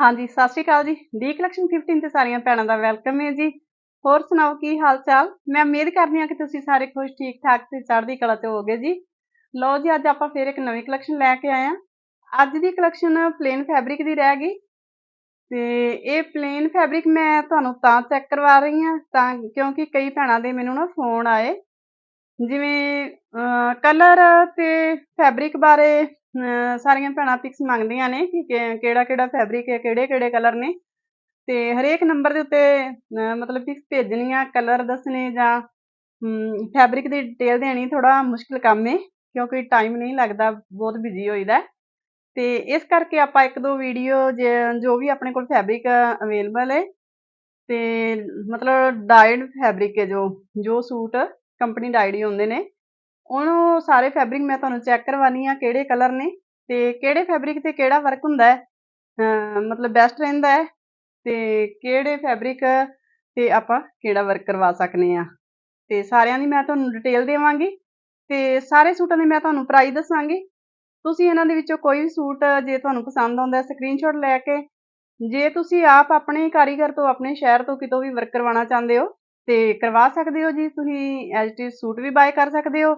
ਹਾਂਜੀ, ਸਤਿ ਸ਼੍ਰੀ ਅਕਾਲ ਜੀ। ਡੀ ਕਲੈਕਸ਼ਨ 15 ਤੇ ਸਾਰੀਆਂ ਭੈਣਾਂ ਦਾ ਵੈਲਕਮ ਹੈ ਜੀ। ਹੋਰ ਸੁਣਾਓ, ਕੀ ਹਾਲ ਚਾਲ ਮੈਂ ਉਮੀਦ ਕਰਦੀ ਹਾਂ ਕਿ ਤੁਸੀਂ ਸਾਰੇ ਖੁਸ਼ ਠੀਕ ਠਾਕ ਤੇ ਚੜ੍ਹਦੀ ਕਲਾ ਤੇ ਹੋਗੇ ਜੀ। ਲਓ ਜੀ, ਅੱਜ ਆਪਾਂ ਫੇਰ ਇੱਕ ਨਵੀਂ ਕਲੈਕਸ਼ਨ ਲੈ ਕੇ ਆਏ ਆ ਅੱਜ ਦੀ ਕਲੈਕਸ਼ਨ ਪਲੇਨ ਫੈਬਰਿਕ ਦੀ ਰਹਿ ਗਈ। ਤੇ ਇਹ ਪਲੇਨ ਫੈਬਰਿਕ ਮੈਂ ਤੁਹਾਨੂੰ ਤਾਂ ਚੈੱਕ ਕਰਵਾ ਰਹੀ ਹਾਂ, ਤਾਂ ਕਿਉਂਕਿ ਕਈ ਭੈਣਾਂ ਦੇ ਮੈਨੂੰ ਨਾ ਫੋਨ ਆਏ। ਜਿਵੇਂ ਕਲਰ ਤੇ ਫੈਬਰਿਕ ਬਾਰੇ ਸਾਰੀਆਂ ਭੈਣਾਂ ਪਿਕਸ ਮੰਗਦੀਆਂ ਨੇ ਕਿ ਕਿਹੜਾ ਕਿਹੜਾ ਫੈਬਰਿਕ ਹੈ, ਕਿਹੜੇ ਕਿਹੜੇ ਕਲਰ ਨੇ। ਤੇ ਹਰੇਕ ਨੰਬਰ ਦੇ ਉੱਤੇ ਮਤਲਬ ਪਿਕਸ ਭੇਜਣੀਆਂ ਕਲਰ ਦੱਸਣੇ ਜਾਂ ਫੈਬਰਿਕ ਦੀ ਡਿਟੇਲ ਦੇਣੀ ਥੋੜਾ ਮੁਸ਼ਕਿਲ ਕੰਮ ਹੈ ਕਿਉਂਕਿ ਟਾਈਮ ਨਹੀਂ ਲੱਗਦਾ, ਬਹੁਤ ਬਿਜ਼ੀ ਹੋਈਦਾ। ਤੇ ਇਸ ਕਰਕੇ ਆਪਾਂ ਇੱਕ ਦੋ ਵੀਡੀਓ ਜੋ ਵੀ ਆਪਣੇ ਕੋਲ ਫੈਬਰਿਕ ਅਵੇਲੇਬਲ ਹੈ ਤੇ ਮਤਲਬ ਡਾਈਡ ਫੈਬਰਿਕ ਹੈ ਜੋ ਜੋ ਸੂਟ ਕੰਪਨੀ ਡਾਈਡ ਹੀ ਹੁੰਦੇ ਨੇ। ਉਹਨੂੰ ਸਾਰੇ ਫੈਬਰਿਕ ਮੈਂ ਤੁਹਾਨੂੰ ਚੈੱਕ ਕਰਵਾਨੀ ਆ ਕਿਹੜੇ ਕਲਰ ਨੇ ਤੇ ਕਿਹੜੇ ਫੈਬਰਿਕ ਤੇ ਕਿਹੜਾ ਵਰਕ ਹੁੰਦਾ ਹੈ। ਮਤਲਬ ਬੈਸਟ ਰਹਿੰਦਾ ਹੈ ਤੇ ਕਿਹੜੇ ਫੈਬਰਿਕ ਤੇ ਆਪਾਂ ਕਿਹੜਾ ਵਰਕ ਕਰਵਾ ਸਕਨੇ ਆ। ਤੇ ਸਾਰਿਆਂ ਦੀ ਮੈਂ ਤੁਹਾਨੂੰ ਡਿਟੇਲ ਦੇਵਾਂਗੀ ਤੇ ਸਾਰੇ ਸੂਟਾਂ ਦੇ ਮੈਂ ਤੁਹਾਨੂੰ ਪ੍ਰਾਈਸ ਦੱਸਾਂਗੀ। ਤੁਸੀਂ ਇਹਨਾਂ ਦੇ ਵਿੱਚੋਂ ਕੋਈ ਵੀ ਸੂਟ ਜੇ ਤੁਹਾਨੂੰ ਪਸੰਦ ਆਉਂਦਾ ਸਕਰੀਨਸ਼ਾਟ ਲੈ ਕੇ ਜੇ ਤੁਸੀਂ ਆਪ ਆਪਣੇ ਕਾਰੀਗਰ ਤੋਂ, ਆਪਣੇ ਸ਼ਹਿਰ ਤੋਂ ਕਿਤੋਂ ਵੀ ਵਰਕ ਕਰਵਾਉਣਾ ਚਾਹੁੰਦੇ ਹੋ ਤੇ ਕਰਵਾ ਸਕਦੇ ਹੋ ਜੀ। ਤੁਸੀਂ ਐਜ ਸੂਟ ਵੀ ਬਾਏ ਕਰ ਸਕਦੇ ਹੋ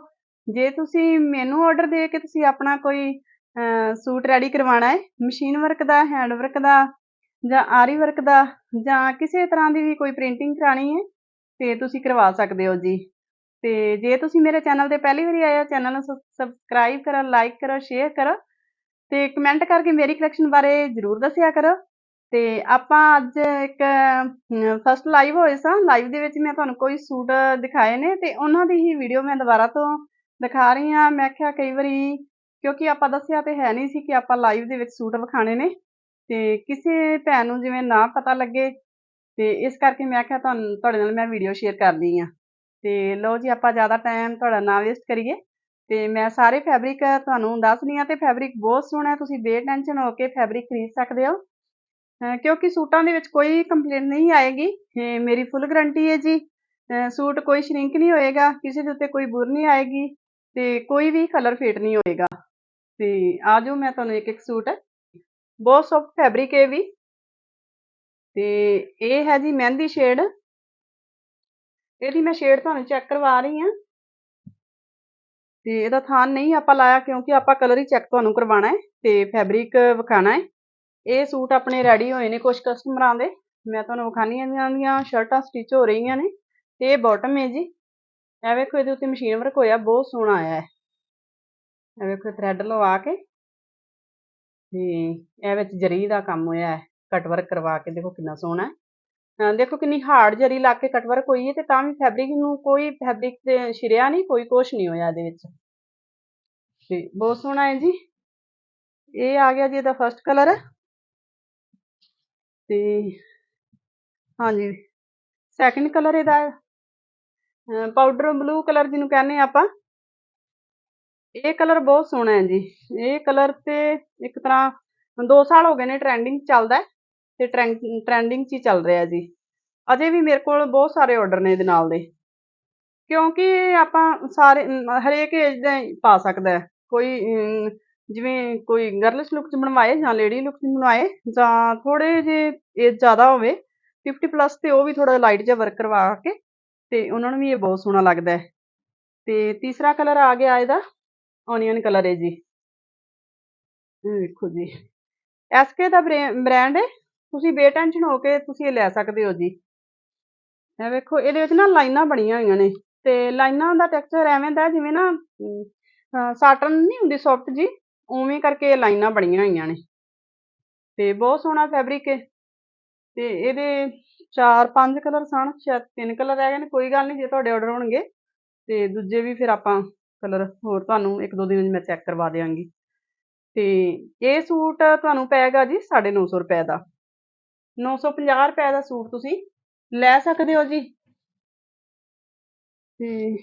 ਜੇ ਤੁਸੀਂ ਮੈਨੂੰ ਆਰਡਰ ਦੇ ਕੇ ਤੁਸੀਂ ਆਪਣਾ ਕੋਈ ਸੂਟ ਰੈਡੀ ਕਰਵਾਉਣਾ ਹੈ ਮਸ਼ੀਨ ਵਰਕ ਦਾ ਹੈਂਡ ਵਰਕ ਦਾ ਜਾਂ ਆਰੀ ਵਰਕ ਦਾ ਜਾਂ ਕਿਸੇ ਤਰ੍ਹਾਂ ਦੀ ਵੀ ਕੋਈ ਪ੍ਰਿੰਟਿੰਗ ਕਰਾਣੀ ਹੈ, ਤੇ ਤੁਸੀਂ ਕਰਵਾ ਸਕਦੇ ਹੋ ਜੀ। ਤੇ ਜੇ ਤੁਸੀਂ ਮੇਰੇ ਚੈਨਲ ਤੇ ਪਹਿਲੀ ਵਾਰੀ ਆਏ ਹੋ ਚੈਨਲ ਨੂੰ ਸਬਸਕ੍ਰਾਈਬ ਕਰੋ ਲਾਈਕ ਕਰੋ ਸ਼ੇਅਰ ਕਰੋ ਤੇ ਕਮੈਂਟ ਕਰਕੇ ਮੇਰੀ ਕਲੈਕਸ਼ਨ ਬਾਰੇ ਜ਼ਰੂਰ ਦੱਸਿਆ ਕਰੋ। ਤੇ ਆਪਾਂ ਅੱਜ ਇੱਕ ਫਸਟ ਲਾਈਵ ਹੋਏ ਸਾਂ। ਲਾਈਵ ਦੇ ਵਿੱਚ ਮੈਂ ਤੁਹਾਨੂੰ ਕੋਈ ਸੂਟ ਦਿਖਾਏ ਨੇ ਤੇ ਉਹਨਾਂ ਦੀ ਹੀ ਵੀਡੀਓ ਮੈਂ ਦੁਬਾਰਾ ਤੋਂ ਦਿਖਾ ਰਹੀ ਹਾਂ। ਮੈਂ ਕਿਹਾ ਕਈ ਵਾਰੀ, ਕਿਉਂਕਿ ਆਪਾਂ ਦੱਸਿਆ ਤੇ ਹੈ ਨਹੀਂ ਸੀ ਕਿ ਆਪਾਂ ਲਾਈਵ ਦੇ ਵਿੱਚ ਸੂਟ ਵਿਖਾਣੇ ਨੇ ਤੇ ਕਿਸੇ ਭੈਣ ਨੂੰ ਜਿਵੇਂ ਨਾ ਪਤਾ ਲੱਗੇ ਤੇ ਇਸ ਕਰਕੇ ਮੈਂ ਕਿਹਾ ਤੁਹਾਨੂੰ, ਤੁਹਾਡੇ ਨਾਲ ਮੈਂ ਵੀਡੀਓ ਸ਼ੇਅਰ ਕਰਦੀ ਆ ਤੇ ਲਓ ਜੀ, ਆਪਾਂ ਜ਼ਿਆਦਾ ਟਾਈਮ ਤੁਹਾਡਾ ਨਾ ਵੇਸਟ ਕਰੀਏ। ਤੇ ਮੈਂ ਸਾਰੇ ਫੈਬਰਿਕ ਤੁਹਾਨੂੰ ਦੱਸਣੀ ਆ ਤੇ ਫੈਬਰਿਕ ਬਹੁਤ ਸੋਹਣਾ ਤੁਸੀਂ ਬੇਟੈਨਸ਼ਨ ਹੋ ਕੇ ਫੈਬਰਿਕ ਖਰੀਦ ਸਕਦੇ ਹੋ। ਕਿਉਂਕਿ ਸੂਟਾਂ ਦੇ ਵਿੱਚ ਕੋਈ ਕੰਪਲੇਂਟ ਨਹੀਂ ਆਏਗੀ। ਮੇਰੀ ਫੁੱਲ ਗਰੰਟੀ ਹੈ ਜੀ। ਸੂਟ ਕੋਈ ਸ਼ਰਿੰਕ ਨਹੀਂ ਹੋਏਗਾ। ਕਿਸੇ ਦੇ ਉੱਤੇ ਕੋਈ ਬੁਰ ਨਹੀਂ ਆਏਗੀ। ਤੇ ਕੋਈ ਵੀ ਕਲਰ ਫੇਟ ਨਹੀਂ ਹੋਏਗਾ। ਤੇ ਆ ਜਾਓ, ਮੈਂ ਤੁਹਾਨੂੰ ਇੱਕ ਇੱਕ ਸੂਟ। ਬਹੁਤ ਸੌਫਟ ਫੈਬਰਿਕ ਹੈ ਵੀ। ਤੇ ਇਹ ਹੈ ਜੀ ਮਹਿੰਦੀ ਸ਼ੇਡ ਇਹਦੀ ਮੈਂ ਸ਼ੇਡ ਤੁਹਾਨੂੰ ਚੈੱਕ ਕਰਵਾ ਰਹੀ ਹਾਂ। ਤੇ ਇਹਦਾ ਥਾਨ ਨਹੀਂ ਆਪਾਂ ਲਾਇਆ ਕਿਉਂਕਿ ਆਪਾਂ ਕਲਰ ਹੀ ਚੈੱਕ ਤੁਹਾਨੂੰ ਕਰਵਾਉਣਾ ਹੈ ਤੇ ਫੈਬਰਿਕ ਵਿਖਾਣਾ ਹੈ। ਇਹ ਸੂਟ ਆਪਣੇ ਰੈਡੀ ਹੋਏ ਨੇ ਕੁਝ ਕਸਟਮਰਾਂ ਦੇ ਮੈਂ ਤੁਹਾਨੂੰ ਵਿਖਾਣੀ ਇਹਨਾਂ ਦੀਆਂ ਸ਼ਰਟਾਂ ਸਟਿਚ ਹੋ ਰਹੀਆਂ ਨੇ ਤੇ ਇਹ ਬਾਟਮ ਹੈ ਜੀ। ਇਹ ਵੇਖੋ ਇਹਦੇ ਉੱਤੇ ਮਸ਼ੀਨ ਵਰਕ ਹੋਇਆ, ਬਹੁਤ ਸੋਹਣਾ ਆਇਆ ਹੈ ਇਹ ਵੇਖੋ ਥ੍ਰੈਡ ਲਵਾ ਕੇ ਤੇ ਇਹ ਵਿੱਚ ਜਰੀ ਦਾ ਕੰਮ ਹੋਇਆ ਹੈ ਕਟ ਵਰਕ ਕਰਵਾ ਕੇ। ਦੇਖੋ ਕਿੰਨਾ ਸੋਹਣਾ ਹੈ। ਦੇਖੋ ਕਿੰਨੀ ਹਾਰਡ ਜਰੀ ਲਾ ਕੇ ਕਟ ਵਰਕ ਹੋਈ ਹੈ ਤੇ ਤਾਂ ਵੀ ਫੈਬਰਿਕ ਨੂੰ ਕੋਈ ਫੈਬਰਿਕ ਤੇ ਛਿਰਿਆ ਨਹੀਂ, ਕੋਈ ਕੁਛ ਨਹੀਂ ਹੋਇਆ ਇਹਦੇ ਵਿੱਚ। ਤੇ ਬਹੁਤ ਸੋਹਣਾ ਹੈ ਜੀ। ਇਹ ਆ ਗਿਆ ਜੀ ਇਹਦਾ ਫਰਸਟ ਕਲਰ ਤੇ ਹਾਂਜੀ ਸੈਕੰਡ ਕਲਰ ਇਹਦਾ ਪਾਊਡਰ ਬਲੂ ਕਲਰ ਜਿਹਨੂੰ ਕਹਿੰਦੇ ਆਪਾਂ। ਇਹ ਕਲਰ ਬਹੁਤ ਸੋਹਣਾ ਹੈ ਜੀ। ਇਹ ਕਲਰ ਤੇ ਇੱਕ ਤਰ੍ਹਾਂ 2 ਸਾਲ ਹੋ ਗਏ ਨੇ ਟ੍ਰੈਂਡਿੰਗ ਚੱਲਦਾ ਤੇ ਟ੍ਰੈਂਡਿੰਗ 'ਚ ਹੀ ਚੱਲ ਰਿਹਾ ਜੀ। ਅਜੇ ਵੀ ਮੇਰੇ ਕੋਲ ਬਹੁਤ ਸਾਰੇ ਆਰਡਰ ਨੇ ਇਹਦੇ ਨਾਲ ਦੇ। ਕਿਉਂਕਿ ਆਪਾਂ ਸਾਰੇ, ਹਰੇਕ ਏਜ ਦਾ ਪਾ ਸਕਦਾ ਕੋਈ ਜਿਵੇਂ ਕੋਈ ਗਰਲਸ ਲੁੱਕ 'ਚ ਬਣਵਾਏ ਜਾਂ ਲੇਡੀ ਲੁੱਕ 'ਚ ਬਣਵਾਏ ਜਾਂ ਥੋੜੇ ਜੇ ਏਜ ਜ਼ਿਆਦਾ ਹੋਵੇ 50 ਪਲੱਸ ਤੇ ਉਹ ਵੀ ਥੋੜਾ ਲਾਈਟ ਜਿਹਾ ਵਰਕ ਕਰਵਾ ਕੇ ਤੇ ਉਹਨਾਂ ਨੂੰ ਵੀ ਇਹ ਬਹੁਤ ਸੋਹਣਾ ਲੱਗਦਾ ਹੈ। ਤੇ ਤੀਸਰਾ ਕਲਰ ਆ ਗਿਆ ਇਹਦਾ ਓਨੀਅਨ ਕਲਰ ਹੈ ਜੀ। ਇਹ ਵੇਖੋ ਜੀ। ਐਸਕੇ ਦਾ ਬ੍ਰਾਂਡ ਹੈ। ਤੁਸੀਂ ਬੇਟੈਨਸ਼ਨ ਹੋ ਕੇ ਤੁਸੀਂ ਇਹ ਲੈ ਸਕਦੇ ਹੋ ਜੀ। ਇਹ ਵੇਖੋ, ਇਹਦੇ ਵਿੱਚ ਨਾ ਲਾਈਨਾਂ ਬਣੀਆਂ ਹੋਈਆਂ ਨੇ। ਤੇ ਲਾਈਨਾਂ ਦਾ ਟੈਕਸਚਰ ਐਵੇਂ ਦਾ ਜਿਵੇਂ ਨਾ ਸਾਟਨ ਨਹੀਂ ਹੁੰਦੀ ਸੌਫਟ ਜੀ। ਉਵੇਂ ਕਰਕੇ ਇਹ ਲਾਈਨਾਂ ਬਣੀਆਂ ਹੋਈਆਂ ਨੇ। ਤੇ ਬਹੁਤ ਸੋਹਣਾ ਫੈਬਰਿਕ ਹੈ। ਤੇ ਇਹਦੇ 4-5 ਕਲਰ ਸਨ, ਸ਼ਾਇਦ ਤਿੰਨ ਕਲਰ ਰਹਿ ਗਏ ਨੇ, ਕੋਈ ਗੱਲ ਨਹੀਂ, ਜੇ ਤੁਹਾਡੇ ਆਰਡਰ ਹੋਣਗੇ, ਤੇ ਦੂਜੇ ਵੀ ਫਿਰ ਆਪਾਂ ਕਲਰ ਹੋਰ ਤੁਹਾਨੂੰ ਇੱਕ ਦੋ ਦਿਨ ਵਿੱਚ ਮੈਂ ਚੈੱਕ ਕਰਵਾ ਦੇਵਾਂਗੀ ਤੇ ਇਹ ਸੂਟ ਤੁਹਾਨੂੰ ਪਏਗਾ ਜੀ 950 ਰੁਪਏ ਦਾ। 950 ਰੁਪਏ ਦਾ ਸੂਟ ਤੁਸੀਂ ਲੈ ਸਕਦੇ ਹੋ ਜੀ। ਤੇ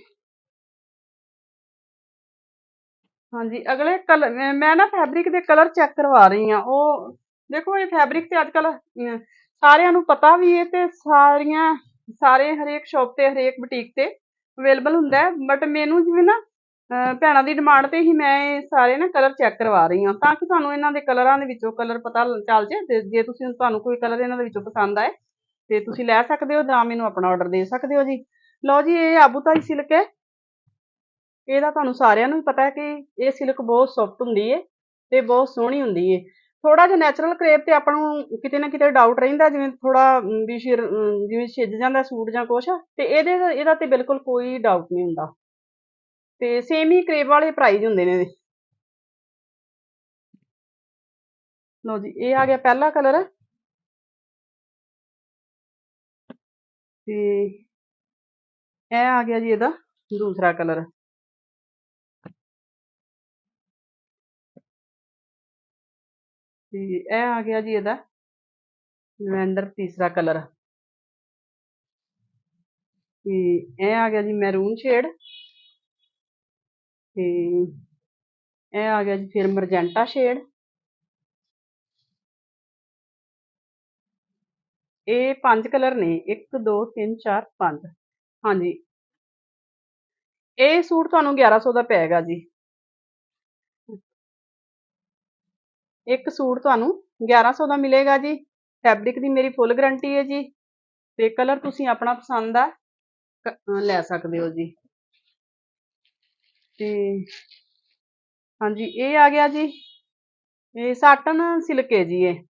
ਹਾਂਜੀ, ਅਗਲੇ ਕਲਰ, ਮੈਂ ਨਾ ਫੈਬਰਿਕ ਦੇ ਕਲਰ ਚੈੱਕ ਕਰਵਾ ਰਹੀ ਆ ਉਹ ਦੇਖੋ ਇਹ ਫੈਬਰਿਕ ਤੇ ਅੱਜ ਅੱਜਕੱਲ ਸਾਰਿਆਂ ਨੂੰ ਪਤਾ ਵੀ ਹੈ ਤੇ ਸਾਰੀਆਂ, ਸਾਰੇ ਹਰੇਕ ਸ਼ਾਪ ਤੇ, ਹਰੇਕ ਬੁਟੀਕ ਤੇ ਅਵੇਲੇਬਲ ਹੁੰਦਾ ਹੈ ਬਟ ਮੈਨੂੰ ਜਿਵੇਂ ਨਾ ਭੈਣਾਂ ਦੀ ਡਿਮਾਂਡ ਤੇ ਹੀ ਮੈਂ ਇਹ ਸਾਰੇ ਨਾ ਕਲਰ ਚੈੱਕ ਕਰਵਾ ਰਹੀ ਹਾਂ, ਤਾਂ ਕਿ ਤੁਹਾਨੂੰ ਇਹਨਾਂ ਦੇ ਕਲਰਾਂ ਦੇ ਵਿੱਚੋਂ ਕਲਰ ਪਤਾ ਚੱਲ ਜੇ ਜੇ ਤੁਸੀਂ ਤੁਹਾਨੂੰ ਕੋਈ ਕਲਰ ਇਹਨਾਂ ਦੇ ਵਿੱਚੋਂ ਪਸੰਦ ਆਏ, ਤੇ ਤੁਸੀਂ ਲੈ ਸਕਦੇ ਹੋ, ਜਾਂ ਮੈਨੂੰ ਆਪਣਾ ਆਰਡਰ ਦੇ ਸਕਦੇ ਹੋ ਜੀ। ਲਓ ਜੀ, ਇਹ ਆਬੂਤਾਈ ਸਿਲਕ ਹੈ। ਇਹਦਾ ਤੁਹਾਨੂੰ ਸਾਰਿਆਂ ਨੂੰ ਹੀ ਪਤਾ ਹੈ ਕਿ ਇਹ ਸਿਲਕ ਬਹੁਤ ਸੌਫਟ ਹੁੰਦੀ ਹੈ ਤੇ ਬਹੁਤ ਸੋਹਣੀ ਹੁੰਦੀ ਹੈ ਥੋੜਾ ਜਿਹਾ ਨੈਚੁਰਲ ਕਰੇਪ ਤੇ ਆਪਾਂ ਨੂੰ ਕਿਤੇ ਨਾ ਕਿਤੇ ਡਾਊਟ ਰਹਿੰਦਾ, ਜਿਵੇਂ ਥੋੜਾ ਵੀ ਸਿਰ ਜਿਵੇਂ ਛਿੱਜ ਜਾਂਦਾ ਸੂਟ ਜਾਂ ਕੁਛ, ਤੇ ਇਹਦੇ, ਇਹਦਾ ਤੇ ਬਿਲਕੁਲ ਕੋਈ ਡਾਊਟ ਨਹੀਂ ਹੁੰਦਾ। ਤੇ ਸੇਮ ਹੀ ਕਰੇਪ ਵਾਲੇ ਪ੍ਰਾਈਜ਼ ਹੁੰਦੇ ਨੇ ਇਹਦੇ। ਲਓ ਜੀ, ਇਹ ਆ ਗਿਆ ਪਹਿਲਾ ਕਲਰ ਤੇ ਇਹ ਆ ਗਿਆ ਜੀ ਇਹਦਾ ਦੂਸਰਾ ਕਲਰ ਤੇ ਇਹ ਆ ਗਿਆ ਜੀ ਇਹਦਾ ਲਵੈਂਡਰ ਤੀਸਰਾ ਕਲਰ। ਤੇ ਇਹ ਆ ਗਿਆ ਜੀ ਮੈਰੂਨ ਸ਼ੇਡ। ਤੇ ਇਹ ਆ ਗਿਆ ਜੀ ਫਿਰ ਮਰਜੈਂਟਾ ਸ਼ੇਡ। ਇਹ ਪੰਜ ਕਲਰ ਨੇ 1 2 3 4 5 ਹਾਂਜੀ। ਇਹ ਸੂਟ ਤੁਹਾਨੂੰ 1100 ਦਾ ਪਏਗਾ ਜੀ। ਇੱਕ ਸੂਟ ਤੁਹਾਨੂੰ 1100 ਦਾ ਮਿਲੇਗਾ ਜੀ। ਫੈਬਰਿਕ ਦੀ ਮੇਰੀ ਫੁੱਲ ਗਾਰੰਟੀ ਹੈ ਜੀ। ਤੇ ਕਲਰ ਤੁਸੀਂ ਆਪਣਾ ਪਸੰਦ ਦਾ ਕ- ਲੈ ਸਕਦੇ ਹੋ ਜੀ। ਤੇ ਹਾਂਜੀ, ਇਹ ਆ ਗਿਆ ਜੀ। ਇਹ ਸਾਟਨ ਸਿਲਕ ਹੈ ਜੀ ਇਹ।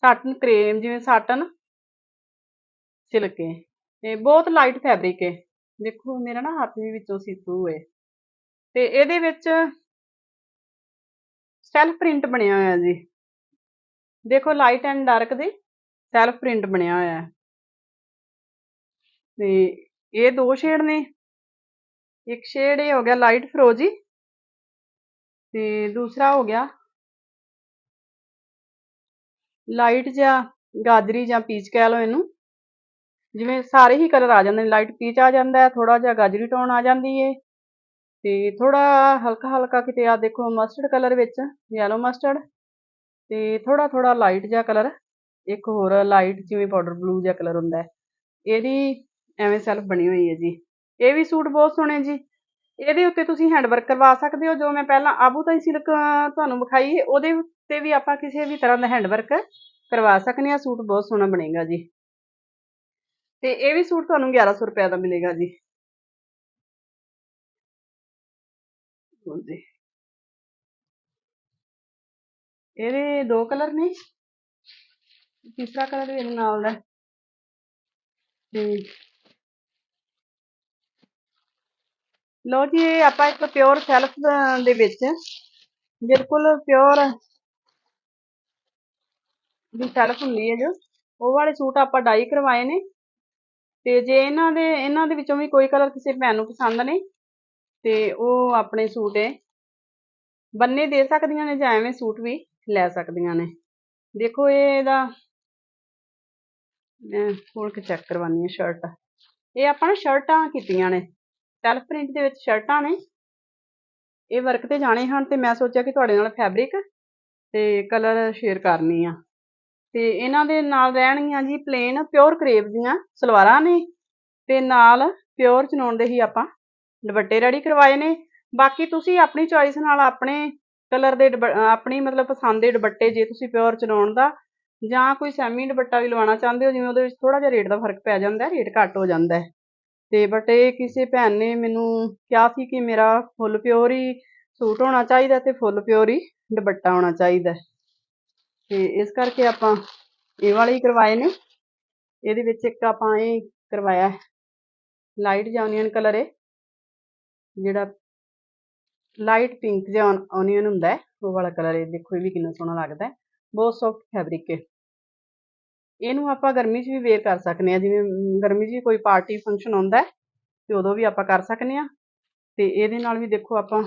ਸਾਟਨ ਕ੍ਰੇਮ ਜਿਵੇਂ ਸਾਟਨ ਸਿਲਕ ਹੈ। ਇਹ ਬਹੁਤ ਲਾਈਟ ਫੈਬਰਿਕ ਹੈ। ਦੇਖੋ, ਮੇਰਾ ਨਾ ਹੱਥ ਵੀ ਵਿੱਚੋਂ ਸਿੱਧੂ ਹੈ। ਤੇ ਇਹਦੇ ਵਿੱਚ ਸੈਲਫ ਪ੍ਰਿੰਟ ਬਣਿਆ ਹੋਇਆ ਜੀ। ਦੇਖੋ ਲਾਈਟ ਐਂਡ ਡਾਰਕ ਦੇ ਸੈਲਫ ਪ੍ਰਿੰਟ ਬਣਿਆ ਹੋਇਆ। ਹੈ ਤੇ ਇਹ ਦੋ ਸ਼ੇਡ ਨੇ। ਇੱਕ ਸ਼ੇਡ ਇਹ ਹੋ ਗਿਆ ਲਾਈਟ ਫਰੋਜੀ ਤੇ ਦੂਸਰਾ ਹੋ ਗਿਆ ਲਾਈਟ ਜਾਂ ਗਾਜਰੀ ਜਾਂ ਪੀਚ ਕਹਿ ਲਓ ਇਹਨੂੰ। ਜਿਵੇਂ ਸਾਰੇ ਹੀ ਕਲਰ ਆ ਜਾਂਦੇ ਨੇ। ਲਾਈਟ ਪੀਚ ਆ ਜਾਂਦਾ ਹੈ ਥੋੜਾ ਜਿਹਾ ਗਾਜਰੀ ਟੋਨ ਆ ਜਾਂਦੀ ਹੈ ਤੇ ਥੋੜਾ ਹਲਕਾ ਹਲਕਾ ਕਿਤੇ ਆ ਦੇਖੋ ਮਸਟਰਡ ਕਲਰ ਵਿੱਚ ਯੈਲੋ ਮਸਟਰਡ ਤੇ ਥੋੜਾ ਥੋੜਾ ਲਾਈਟ ਜਿਹਾ ਕਲਰ ਇੱਕ ਹੋਰ ਲਾਈਟ ਜਿਵੇਂ ਪਾਊਡਰ ਬਲੂ ਜਿਹਾ ਕਲਰ ਹੁੰਦਾ ਹੈ। ਇਹਦੀ ਐਵੇਂ ਸੈਲਫ ਬਣੀ ਹੋਈ ਹੈ ਜੀ। ਇਹ ਵੀ ਸੂਟ ਬਹੁਤ ਸੋਹਣੇ ਜੀ। ਇਹਦੇ ਉੱਤੇ ਤੁਸੀਂ ਹੈਂਡ ਵਰਕ ਕਰਵਾ ਸਕਦੇ ਹੋ, ਜੋ ਮੈਂ ਪਹਿਲਾਂ ਆਬੂ ਤਾਈ ਸਿਲਕ ਤੁਹਾਨੂੰ ਵਿਖਾਈ ਹੈ ਉਹਦੇ ਉੱਤੇ ਵੀ ਆਪਾਂ ਕਿਸੇ ਵੀ ਤਰ੍ਹਾਂ ਦਾ ਹੈਂਡ ਵਰਕ ਕਰਵਾ ਸਕਦੇ ਹਾਂ। ਸੂਟ ਬਹੁਤ ਸੋਹਣਾ ਬਣੇਗਾ ਜੀ। ਤੇ ਇਹ ਵੀ ਸੂਟ ਤੁਹਾਨੂੰ 1100 ਰੁਪਏ ਦਾ ਮਿਲੇਗਾ ਜੀ। ਹਾਂਜੀ ਇਹਦੇ ਦੋ ਕਲਰ ਨੇ। ਤੀਸਰਾ ਕਲਰ ਵੀ ਇਹਦੇ ਨਾਲ ਦਾ। ਤੇ ਲੋ ਜੀ ਆਪਾਂ ਇੱਕ ਪਿਓਰ ਸੈਲਫ ਦੇ ਵਿੱਚ ਬਿਲਕੁਲ ਪਿਓਰ ਦੀ ਸੈਲਫ ਹੁੰਦੀ ਹੈ ਜੋ। ਉਹ ਵਾਲੇ ਸੂਟ ਆਪਾਂ ਡਾਈ ਕਰਵਾਏ ਨੇ। ਤੇ ਜੇ ਇਹਨਾਂ ਦੇ ਇਹਨਾਂ ਦੇ ਵਿੱਚੋਂ ਵੀ ਕੋਈ ਕਲਰ ਕਿਸੇ ਭੈਣ ਨੂੰ ਪਸੰਦ ਨੇ ਤੇ ਉਹ ਆਪਣੇ ਸੂਟ ਇਹ ਬੰਨੇ ਦੇ ਸਕਦੀਆਂ ਨੇ ਜਾਂ ਐਵੇਂ ਸੂਟ ਵੀ ਲੈ ਸਕਦੀਆਂ ਨੇ। ਦੇਖੋ ਇਹ ਇਹਦਾ ਮੈਂ ਖੋਲ ਕੇ ਚੈੱਕ ਕਰਵਾਨੀ ਹੈ ਸ਼ਰਟ ਇਹ ਆਪਾਂ ਨਾ ਸ਼ਰਟਾਂ ਕੀਤੀਆਂ ਨੇ ਸੈਲਫ ਪ੍ਰਿੰਟ ਦੇ ਵਿੱਚ ਸ਼ਰਟਾਂ ਨੇ। ਇਹ ਵਰਕ ਤੇ ਜਾਣੇ ਹਨ ਤੇ ਮੈਂ ਸੋਚਿਆ ਕਿ ਤੁਹਾਡੇ ਨਾਲ ਫੈਬਰਿਕ ਤੇ ਕਲਰ ਸ਼ੇਅਰ ਕਰਨੀ ਆ। ਤੇ ਇਹਨਾਂ ਦੇ ਨਾਲ ਰਹਿਣਗੀਆਂ ਜੀ ਪਲੇਨ ਪਿਓਰ ਕਰੇਪ ਦੀਆਂ ਸਲਵਾਰਾਂ ਨੇ ਤੇ ਨਾਲ ਪਿਓਰ ਚਨੌਨ ਦੇ ਹੀ ਆਪਾਂ ਦੁਪੱਟੇ ਰੈਡੀ ਕਰਵਾਏ ਨੇ। ਬਾਕੀ ਤੁਸੀਂ ਆਪਣੀ ਚੋਇਸ ਨਾਲ ਆਪਣੇ ਕਲਰ ਦੇ ਆਪਣੀ ਮਤਲਬ ਪਸੰਦ ਦੇ ਦੁਪੱਟੇ ਜੇ ਤੁਸੀਂ ਪਿਓਰ ਚਲਾਉਣ ਦਾ ਜਾਂ ਕੋਈ ਸੈਮੀ ਦੁਪੱਟਾ ਵੀ ਲਵਾਉਣਾ ਚਾਹੁੰਦੇ ਹੋ, ਜਿਵੇਂ ਉਹਦੇ ਵਿੱਚ ਥੋੜਾ ਜਿਹਾ ਰੇਟ ਦਾ ਫ਼ਰਕ ਪੈ ਜਾਂਦਾ ਰੇਟ ਘੱਟ ਹੋ ਜਾਂਦਾ ਹੈ। ਤੇ ਬਟ ਇਹ ਕਿਸੇ ਭੈਣ ਨੇ ਮੈਨੂੰ ਕਿਹਾ ਸੀ ਕਿ ਮੇਰਾ ਫੁੱਲ ਪਿਓਰ ਹੀ ਸੂਟ ਹੋਣਾ ਚਾਹੀਦਾ ਤੇ ਫੁੱਲ ਪਿਓਰ ਹੀ ਦੁਪੱਟਾ ਹੋਣਾ ਚਾਹੀਦਾ ਤੇ ਇਸ ਕਰਕੇ ਆਪਾਂ ਇਹ ਵਾਲੇ ਹੀ ਕਰਵਾਏ ਨੇ। ਇਹਦੇ ਵਿੱਚ ਇੱਕ ਆਪਾਂ ਇਹ ਕਰਵਾਇਆ ਲਾਈਟ ਜਾਂ ਓਨੀਅਨ ਕਲਰ ਹੈ। ਜਿਹੜਾ ਲਾਈਟ ਪਿੰਕ ਜਿਹਾ ਓਨੀਅਨ ਹੁੰਦਾ ਹੈ, ਉਹ ਵਾਲਾ ਕਲਰ ਇਹ ਦੇਖੋ ਇਹ ਵੀ ਕਿੰਨਾ ਸੋਹਣਾ ਲੱਗਦਾ ਹੈ। ਬਹੁਤ ਸੌਫਟ ਫੈਬਰਿਕ ਹੈ। ਇਹਨੂੰ ਆਪਾਂ ਗਰਮੀ 'ਚ ਵੀ ਵੇਅਰ ਕਰ ਸਕਦੇ ਹਾਂ। ਜਿਵੇਂ ਗਰਮੀ 'ਚ ਵੀ ਕੋਈ ਪਾਰਟੀ ਫੰਕਸ਼ਨ ਆਉਂਦਾ ਹੈ, ਤੇ ਉਦੋਂ ਵੀ ਆਪਾਂ ਕਰ ਸਕਦੇ ਹਾਂ। ਤੇ ਇਹਦੇ ਨਾਲ ਵੀ ਦੇਖੋ ਆਪਾਂ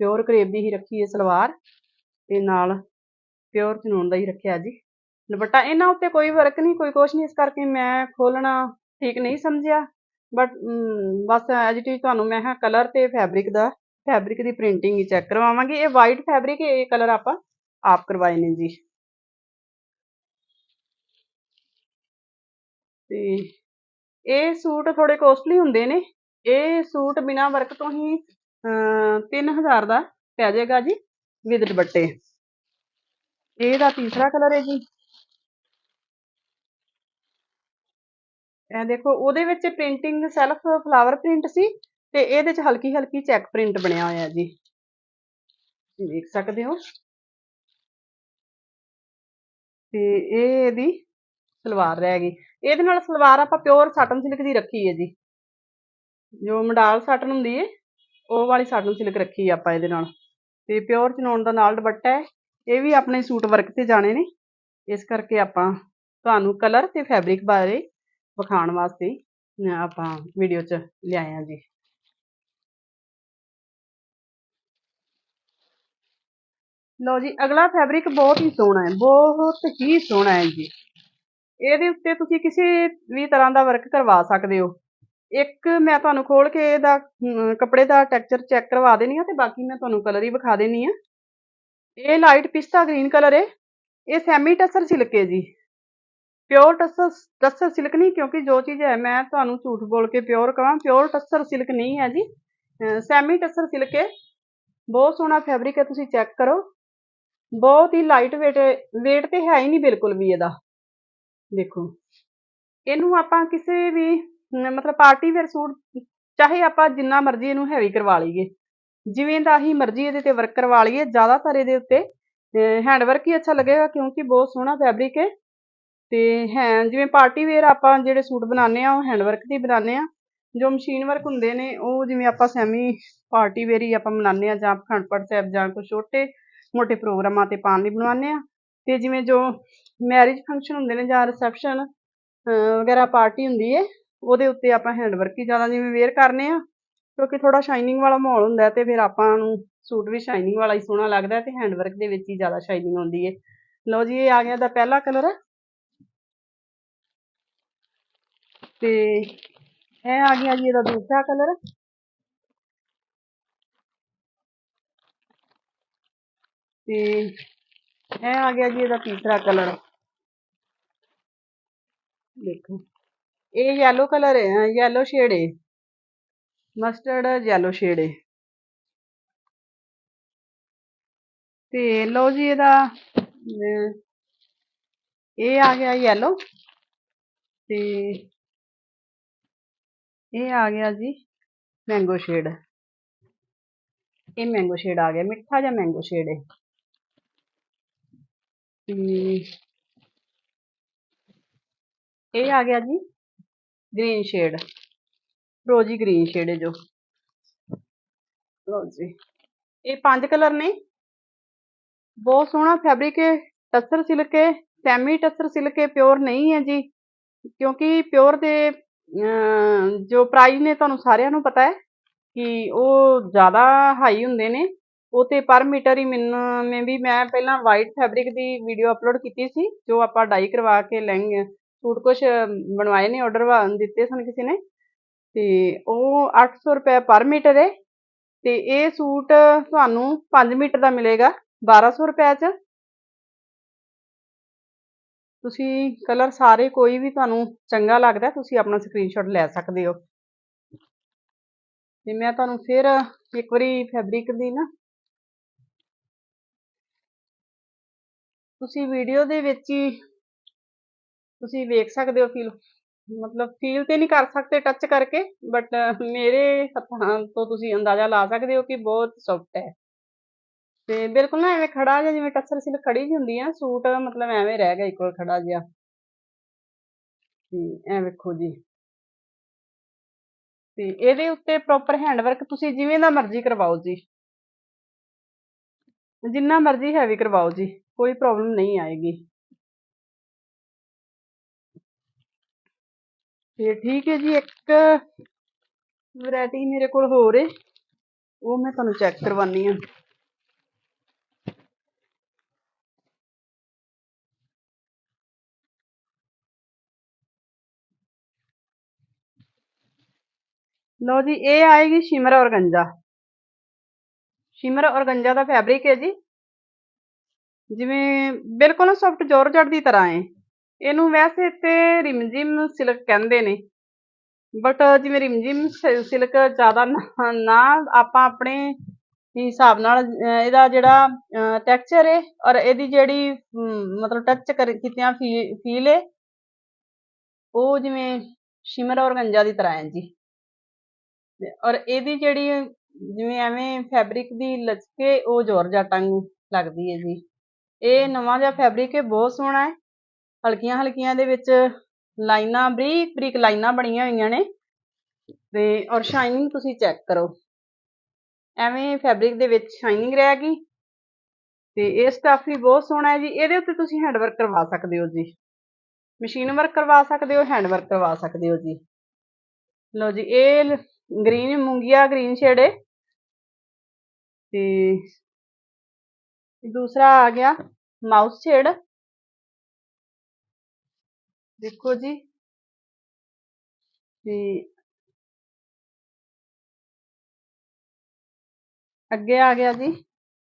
ਪਿਓਰ ਕਰੇਬ ਦੀ ਹੀ ਰੱਖੀ ਹੈ ਸਲਵਾਰ। ਤੇ ਨਾਲ ਪਿਓਰ ਚਨੂਨ ਦਾ ਹੀ ਰੱਖਿਆ ਜੀ। ਦੁਪੱਟਾ ਇਹਨਾਂ ਉੱਤੇ ਕੋਈ ਵਰਕ ਨਹੀਂ, ਕੋਈ ਕੁਛ ਨਹੀਂ। ਇਸ ਕਰਕੇ ਮੈਂ ਖੋਲਣਾ ਠੀਕ ਨਹੀਂ ਸਮਝਿਆ। ਬਟ ਬਸ ਐਜ ਇਟ ਇਜ਼ ਤੁਹਾਨੂੰ ਮੈਂ ਹਾਂ ਕਲਰ ਤੇ ਫੈਬਰਿਕ ਦਾ ਫੈਬਰਿਕ ਦੀ ਪ੍ਰਿੰਟਿੰਗ ਹੀ ਚੈੱਕ ਕਰਵਾਵਾਂਗੇ। ਇਹ ਵਾਈਟ ਫੈਬਰਿਕ ਇਹ ਕਲਰ ਆਪਾਂ ਆਪ ਕਰਵਾਏ ਨੇ ਜੀ। ਤੇ ਇਹ ਸੂਟ ਥੋੜੇ ਕੋਸਟਲੀ ਹੁੰਦੇ ਨੇ। ਇਹ ਸੂਟ ਬਿਨਾ ਵਰਕ ਤੋਂ ਹੀ ਅਮ 3000 ਦਾ ਪੈ ਜਾਏਗਾ ਜੀ ਵਿਦ ਦੁਪੱਟੇ। ਇਹਦਾ ਤੀਸਰਾ ਕਲਰ ਹੈ ਜੀ। ਇਹ ਦੇਖੋ, ਉਹਦੇ ਵਿੱਚ ਪ੍ਰਿੰਟਿੰਗ ਸੈਲਫ ਫਲਾਵਰ ਪ੍ਰਿੰਟ ਸੀ ਤੇ ਇਹਦੇ ਚ ਹਲਕੀ ਹਲਕੀ ਚੈੱਕ ਪ੍ਰਿੰਟ ਬਣਿਆ ਹੋਇਆ ਜੀ। ਦੇਖ ਸਕਦੇ ਹੋ। ਤੇ ਇਹ ਇਹਦੀ ਸਲਵਾਰ ਰਹਿ ਗਈ। ਇਹਦੇ ਨਾਲ ਸਲਵਾਰ ਆਪਾਂ ਪਿਓਰ ਸਾਟਨ ਸਿਲਕ ਦੀ ਰੱਖੀ ਹੈ ਜੀ। ਜੋ ਮੰਡਾਲ ਸਾਟਨ ਹੁੰਦੀ ਹੈ, ਉਹ ਵਾਲੀ ਸਾਟਨ ਸਿਲਕ ਰੱਖੀ ਹੈ ਆਪਾਂ ਇਹਦੇ ਨਾਲ। ਤੇ ਪਿਓਰ ਚਨੌਨ ਦਾ ਨਾਲ ਦੁਪੱਟਾ ਹੈ। ਇਹ ਵੀ ਆਪਣੇ ਸੂਟ ਵਰਕ ਤੇ ਜਾਣੇ ਨੇ। ਇਸ ਕਰਕੇ ਆਪਾਂ ਤੁਹਾਨੂੰ ਕਲਰ ਤੇ ਫੈਬਰਿਕ ਬਾਰੇ ਵਿਖਾਉਣ ਵਾਸਤੇ ਆਪਾਂ ਵੀਡੀਓ 'ਚ ਲਿਆਏ ਹਾਂ ਜੀ। ਲਓ ਜੀ, ਅਗਲਾ ਫੈਬਰਿਕ ਬਹੁਤ ਹੀ ਸੋਹਣਾ ਹੈ, ਬਹੁਤ ਹੀ ਸੋਹਣਾ ਹੈ ਜੀ। ਇਹਦੇ ਉੱਤੇ ਤੁਸੀਂ ਕਿਸੇ ਵੀ ਤਰ੍ਹਾਂ ਦਾ ਵਰਕ ਕਰਵਾ ਸਕਦੇ ਹੋ। ਇੱਕ ਮੈਂ ਤੁਹਾਨੂੰ ਖੋਲ ਕੇ ਇਹਦਾ ਕੱਪੜੇ ਦਾ ਟੈਕਸਚਰ ਚੈੱਕ ਕਰਵਾ ਦੇਣੀ ਆ ਤੇ ਬਾਕੀ ਮੈਂ ਤੁਹਾਨੂੰ ਕਲਰ ਹੀ ਵਿਖਾ ਦੇਣੀ ਆ। ਇਹ ਲਾਈਟ ਪਿਸਤਾ ਗ੍ਰੀਨ ਕਲਰ ਹੈ ਇਹ ਸੈਮੀ ਟਸਰ ਸਿਲਕ ਹੈ ਜੀ। ਪਿਓਰ ਟਸਰ ਟਸਰ ਸਿਲਕ ਨਹੀਂ, ਕਿਉਂਕਿ ਜੋ ਚੀਜ਼ ਹੈ, ਮੈਂ ਤੁਹਾਨੂੰ ਝੂਠ ਬੋਲ ਕੇ ਪਿਓਰ ਕਹਾਂ ਪਿਓਰ ਟਸਰ ਸਿਲਕ ਨਹੀਂ ਹੈ ਜੀ। ਸੈਮੀ ਟਸਰ ਸਿਲਕ ਹੈ। ਬਹੁਤ ਸੋਹਣਾ ਫੈਬਰਿਕ ਹੈ, ਤੁਸੀਂ ਚੈੱਕ ਕਰੋ। ਬਹੁਤ ਹੀ ਲਾਈਟ weight weight ਤੇ ਹੈ ਹੀ ਨਹੀਂ ਬਿਲਕੁਲ ਵੀ ਇਹਦਾ। ਦੇਖੋ। ਇਹਨੂੰ ਆਪਾਂ ਕਿਸੇ ਵੀ, ਮਤਲਬ ਪਾਰਟੀ ਵੇਅਰ ਸੂਟ, ਚਾਹੇ ਆਪਾਂ ਜਿੰਨਾ ਮਰਜ਼ੀ ਇਹਨੂੰ ਹੈਵੀ ਕਰਵਾ ਲਈਏ। ਜਿਵੇਂ ਦਾ ਹੀ ਮਰਜ਼ੀ ਇਹਦੇ ਤੇ ਵਰਕ ਕਰਵਾ ਲਈਏ, ਜ਼ਿਆਦਾਤਰ ਇਹਦੇ ਉੱਤੇ ਹੈਂਡ ਵਰਕ ਹੀ ਅੱਛਾ ਲੱਗੇਗਾ, ਕਿਉਂਕਿ ਬਹੁਤ ਸੋਹਣਾ ਫੈਬਰਿਕ ਹੈ। ਤੇ ਹੈ, ਜਿਵੇਂ ਪਾਰਟੀ ਵੇਅਰ ਆਪਾਂ ਜਿਹੜੇ ਸੂਟ ਬਣਾਉਂਦੇ ਆ ਉਹ ਹੈਂਡ ਵਰਕ ਦੇ ਬਣਾਉਂਦੇ ਆ ਜੋ ਮਸ਼ੀਨ ਵਰਕ ਹੁੰਦੇ ਨੇ, ਉਹ ਜਿਵੇਂ ਆਪਾਂ ਸੈਮੀ ਪਾਰਟੀ ਵੇਅਰ ਹੀ ਆਪਾਂ ਬਣਾਉਂਦੇ ਆ ਜਾਂ ਅਖੰਡ ਪਾਠ ਸਾਹਿਬ ਜਾਂ ਕੋਈ ਛੋਟੇ ਮੋਟੇ ਪ੍ਰੋਗਰਾਮਾਂ ਤੇ ਪਾਉਣ ਲਈ ਬਣਾਉਂਦੇ ਆ ਤੇ ਜਿਵੇਂ ਜੋ ਮੈਰਿਜ ਫੰਕਸ਼ਨ ਹੁੰਦੇ ਨੇ ਜਾਂ ਰਿਸੈਪਸ਼ਨ ਵਗੈਰਾ ਪਾਰਟੀ ਹੁੰਦੀ ਹੈ ਉਹਦੇ ਉੱਤੇ ਆਪਾਂ ਹੈਂਡ ਵਰਕ ਹੀ ਜ਼ਿਆਦਾ ਜਿਵੇਂ ਵੇਅਰ ਕਰਨੇ ਆ ਕਿਉਂਕਿ ਥੋੜਾ ਸ਼ਾਈਨਿੰਗ ਵਾਲਾ ਮਾਹੌਲ ਹੁੰਦਾ ਹੈ ਤੇ ਫਿਰ ਆਪਾਂ ਨੂੰ ਸੂਟ ਵੀ ਸ਼ਾਈਨਿੰਗ ਵਾਲਾ ਹੀ ਸੋਹਣਾ ਲੱਗਦਾ ਹੈ ਤੇ ਹੈਂਡ ਵਰਕ ਦੇ ਵਿੱਚ ਹੀ ਜ਼ਿਆਦਾ ਸ਼ਾਈਨਿੰਗ ਆਉਂਦੀ ਹੈ ਲਓ ਜੀ, ਇਹ ਆ ਗਿਆ ਦਾ ਪਹਿਲਾ ਕਲਰ ਤੇ ਇਹ ਆ ਗਿਆ ਜੀ ਇਹਦਾ ਦੂਸਰਾ ਕਲਰ। ਤੇ ਇਹ ਆ ਗਿਆ ਜੀ ਇਹਦਾ ਤੀਸਰਾ ਕਲਰ। ਦੇਖੋ, ਇਹ ਯੈਲੋ ਕਲਰ ਹੈ ਯੈਲੋ ਸ਼ੇਡ ਹੈ। ਮਸਟਰਡ ਯੈਲੋ ਸ਼ੇਡ ਹੈ। ਤੇ ਲਓ ਜੀ ਇਹਦਾ ਇਹ ਆ ਗਿਆ ਯੈਲੋ ਤੇ ਇਹ ਆ ਗਿਆ ਜੀ ਮੈਂਗੋ ਸ਼ੇਡ ਇਹ ਮੈਂਗੋ ਸ਼ੇਡ ਆ ਗਿਆ ਮਿੱਠਾ ਜਿਹਾ ਮੈਂਗੋ ਸ਼ੇਡ ਹੈ ਤੇ ਇਹ ਆ ਗਿਆ ਜੀ ਗ੍ਰੀਨ ਸ਼ੇਡ ਰੋਜੀ ਗ੍ਰੀਨ ਸ਼ੇਡ ਹੈ ਜੋ ਲਓ ਜੀ ਇਹ ਪੰਜ ਕਲਰ ਨੇ ਬਹੁਤ ਸੋਹਣਾ ਫੈਬਰਿਕ ਹੈ ਟਸਰ ਸਿਲਕ ਹੈ ਸੈਮੀ ਟਸਰ ਸਿਲਕ ਹੈ ਪਿਓਰ ਨਹੀਂ ਹੈ ਜੀ ਕਿਉਂਕਿ ਪਿਓਰ ਦੇ ਅਮ, ਜੋ ਪ੍ਰਾਈਸ ਨੇ ਤੁਹਾਨੂੰ ਸਾਰਿਆਂ ਨੂੰ ਪਤਾ ਹੈ ਕਿ ਉਹ ਜ਼ਿਆਦਾ ਹਾਈ ਹੁੰਦੇ ਨੇ, ਉਹ ਤੇ ਪਰ ਮੀਟਰ ਹੀ ਮੈਨੂੰ, ਮੈਂ ਵੀ, ਮੈਂ ਪਹਿਲਾਂ ਵਾਈਟ ਫੈਬਰਿਕ ਦੀ ਵੀਡੀਓ ਅਪਲੋਡ ਕੀਤੀ ਸੀ, ਜੋ ਆਪਾਂ ਡਾਈ ਕਰਵਾ ਕੇ ਲਹਿੰਗੇ, ਸੂਟ ਕੁਝ ਬਣਵਾਏ ਨੇ ਆਰਡਰ ਦਿੱਤੇ ਸਨ ਕਿਸੇ ਨੇ, ਤੇ ਉਹ 800 ਰੁਪਏ ਪਰ ਮੀਟਰ ਹੈ ਤੇ ਇਹ ਸੂਟ ਤੁਹਾਨੂੰ 5 ਮੀਟਰ ਦਾ ਮਿਲੇਗਾ 1200 ਰੁਪਏ ਚ ਤੁਸੀਂ ਕਲਰ ਸਾਰੇ ਕੋਈ ਵੀ ਤੁਹਾਨੂੰ ਚੰਗਾ ਲੱਗਦਾ, ਤੁਸੀਂ ਆਪਣਾ ਸਕਰੀਨਸ਼ਾਟ ਲੈ ਸਕਦੇ ਹੋ। ਤੇ ਮੈਂ ਤੁਹਾਨੂੰ ਫਿਰ ਇੱਕ ਵਾਰੀ ਫੈਬਰਿਕ ਦੀ ਨਾ ਤੁਸੀਂ ਵੀਡੀਓ ਦੇ ਵਿੱਚ ਹੀ ਤੁਸੀਂ ਵੇਖ ਸਕਦੇ ਹੋ ਫੀਲ ਮਤਲਬ ਫੀਲ ਤੇ ਨਹੀਂ ਕਰ ਸਕਦੇ ਟੱਚ ਕਰਕੇ ਬਟ ਮੇਰੇ ਹੱਥਾਂ ਤੋਂ ਤੁਸੀਂ ਅੰਦਾਜ਼ਾ ਲਾ ਸਕਦੇ ਹੋ ਕਿ ਬਹੁਤ ਸੌਫਟ ਹੈ। ਤੇ ਬਿਲਕੁਲ ਨਾ ਐਵੇਂ ਖੜਾ ਜਿਹਾ ਜਿਵੇਂ ਟੱਸਰ ਸਿਲ ਖੜੀ ਜੀ ਹੁੰਦੀ ਹੈ ਸੂਟ ਮਤਲਬ ਐਵੇਂ ਰਹਿ ਗਿਆ ਇੱਕ ਖੜਾ ਜਿਹਾ। ਤੇ ਐ ਵੇਖੋ ਜੀ। ਤੇ ਇਹਦੇ ਉੱਤੇ ਪ੍ਰੋਪਰ ਹੈਂਡ ਤੁਸੀਂ ਜਿਵੇਂ ਦਾ ਮਰਜ਼ੀ ਕਰਵਾਓ ਜੀ। ਜਿੰਨਾ ਮਰਜ਼ੀ ਹੈਵੀ ਕਰਵਾਓ ਜੀ, ਕੋਈ ਪ੍ਰੋਬਲਮ ਨਹੀਂ ਆਏਗੀ। ਤੇ ਠੀਕ ਹੈ ਜੀ, ਇੱਕ ਵੈਰਾਈਟੀ ਮੇਰੇ ਕੋਲ ਹੋਰ ਹੈ ਉਹ ਮੈਂ ਤੁਹਾਨੂੰ ਚੈੱਕ ਕਰਵਾਨੀ ਆ ਲਓ ਜੀ, ਇਹ ਆਏਗੀ ਸ਼ਿਮਰ ਔਰਗੰਜਾ। ਸ਼ਿਮਰ ਔਰਗੰਜਾ ਦਾ ਫੈਬਰਿਕ ਹੈ ਜੀ। ਜਿਵੇਂ ਬਿਲਕੁਲ ਸੌਫਟ ਜੋਰਜਟ ਦੀ ਤਰ੍ਹਾਂ ਹੈ। ਇਹਨੂੰ ਵੈਸੇ ਤੇ ਰਿਮਜਿਮ ਸਿਲਕ ਕਹਿੰਦੇ ਨੇ। ਬਟ ਜਿਵੇਂ ਰਿਮਜ਼ਿਮ ਸਿਲਕ ਜ਼ਿਆਦਾ ਨਾ ਆਪਾਂ ਆਪਣੇ ਹਿਸਾਬ ਨਾਲ ਇਹਦਾ ਜਿਹੜਾ ਟੈਕਸਚਰ ਹੈ ਔਰ ਇਹਦੀ ਜਿਹੜੀ ਮਤਲਬ ਟੱਚ ਕਰ, ਕੀਤਿਆਂ ਫੀਲ ਹੈ, ਉਹ ਜਿਵੇਂ ਸ਼ਿਮਰ ਔਰਗੰਜਾ ਦੀ ਤਰ੍ਹਾਂ ਹੈ ਜੀ। ਔਰ ਇਹਦੀ ਜਿਹੜੀ ਜਿਵੇਂ ਐਵੇਂ ਫੈਬਰਿਕ ਦੀ ਲਚਕੇ ਉਹ ਜੋਰਜੱਟ ਵਾਂਗੂ ਲੱਗਦੀ ਹੈ ਜੀ। ਇਹ ਨਵਾਂ ਜਿਹਾ ਫੈਬਰਿਕ ਹੈ, ਬਹੁਤ ਸੋਹਣਾ ਹੈ। ਹਲਕੀਆਂ ਹਲਕੀਆਂ ਦੇ ਵਿੱਚ ਲਾਈਨਾਂ, ਬਰੀਕ ਬਰੀਕ ਲਾਈਨਾਂ ਬਣੀਆਂ ਹੋਈਆਂ ਨੇ। ਤੇ ਔਰ ਸ਼ਾਈਨਿੰਗ ਤੁਸੀਂ ਚੈੱਕ ਕਰੋ। ਐਵੇਂ ਫੈਬਰਿਕ ਦੇ ਵਿੱਚ ਸ਼ਾਈਨਿੰਗ ਰਹੇਗੀ ਤੇ ਇਹ ਸਟੱਫ ਵੀ ਬਹੁਤ ਸੋਹਣਾ ਹੈ ਜੀ। ਇਹਦੇ ਉੱਤੇ ਤੁਸੀਂ ਹੈਂਡ ਵਰਕ ਕਰਵਾ ਸਕਦੇ ਹੋ ਜੀ। ਮਸ਼ੀਨ ਵਰਕ ਕਰਵਾ ਸਕਦੇ ਹੋ ਹੈਂਡ ਵਰਕ ਕਰਵਾ ਸਕਦੇ ਹੋ ਜੀ। ਲਓ ਜੀ, ਇਹ ਗ੍ਰੀਨ ਮੂੰਗੀਆ ਗ੍ਰੀਨ ਸ਼ੇਡ ਹੈ ਤੇ ਦੂਸਰਾ ਆ ਗਿਆ ਮਾਊਸ ਸ਼ੇਡ ਦੇਖੋ ਜੀ। ਤੇ ਅੱਗੇ ਆ ਗਿਆ ਜੀ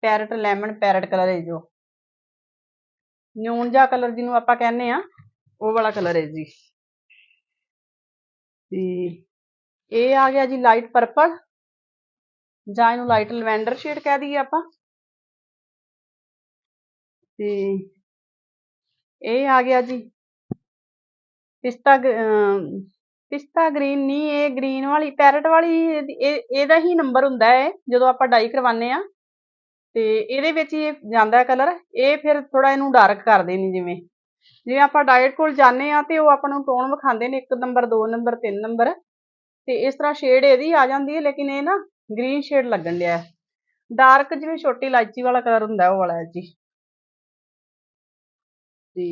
ਪੈਰਟ ਲੈਮਨ ਪੈਰਟ ਕਲਰ ਹੈ ਜੋ ਨਿਊਨ ਜਿਹਾ ਕਲਰ ਜਿਹਨੂੰ ਆਪਾਂ ਕਹਿੰਦੇ ਆ ਉਹ ਵਾਲਾ ਕਲਰ ਹੈ ਜੀ। ਤੇ ਇਹ ਆ ਗਿਆ ਜੀ ਲਾਈਟ ਪਰਪਲ ਜਾਂ ਇਹਨੂੰ ਲਾਈਟ ਲਵੈਂਡਰ ਸ਼ੇਡ ਕਹਿ ਦਈਏ ਆਪਾਂ। ਤੇ ਇਹ ਆ ਗਿਆ ਜੀ। ਪਿਸਤਾ ਪਿਸਤਾ ਗ੍ਰੀਨ ਨਹੀਂ, ਇਹ ਗ੍ਰੀਨ ਵਾਲੀ ਪੈਰਟ ਵਾਲੀ, ਇਹਦਾ ਹੀ ਨੰਬਰ ਹੁੰਦਾ ਹੈ, ਜਦੋਂ ਆਪਾਂ ਡਾਈ ਕਰਵਾਉਂਦੇ ਆ ਤੇ ਇਹਦੇ ਵਿੱਚ ਹੀ ਇਹ ਜਾਂਦਾ ਕਲਰ ਇਹ ਫਿਰ ਥੋੜਾ ਇਹਨੂੰ ਡਾਰਕ ਕਰਦੇ ਨੇ ਜਿਵੇਂ। ਜਿਵੇਂ ਆਪਾਂ ਡਾਇਟ ਕੋਲ ਜਾਂਦੇ ਆ ਤੇ ਉਹ ਆਪਾਂ ਨੂੰ ਟੋਨ ਵਿਖਾਉਂਦੇ ਨੇ 1 ਨੰਬਰ 2 ਨੰਬਰ 3 ਨੰਬਰ ਤੇ ਇਸ ਤਰ੍ਹਾਂ ਸ਼ੇਡ ਇਹਦੀ ਆ ਜਾਂਦੀ ਹੈ, ਲੇਕਿਨ ਇਹ ਨਾ ਗ੍ਰੀਨ ਸ਼ੇਡ ਲੱਗਣ ਡਿਆ ਹੈ। ਡਾਰਕ ਜਿਵੇਂ ਛੋਟੀ ਇਲਾਇਚੀ ਵਾਲਾ ਕਲਰ ਹੁੰਦਾ ਉਹ ਵਾਲਾ ਹੈ ਜੀ। ਤੇ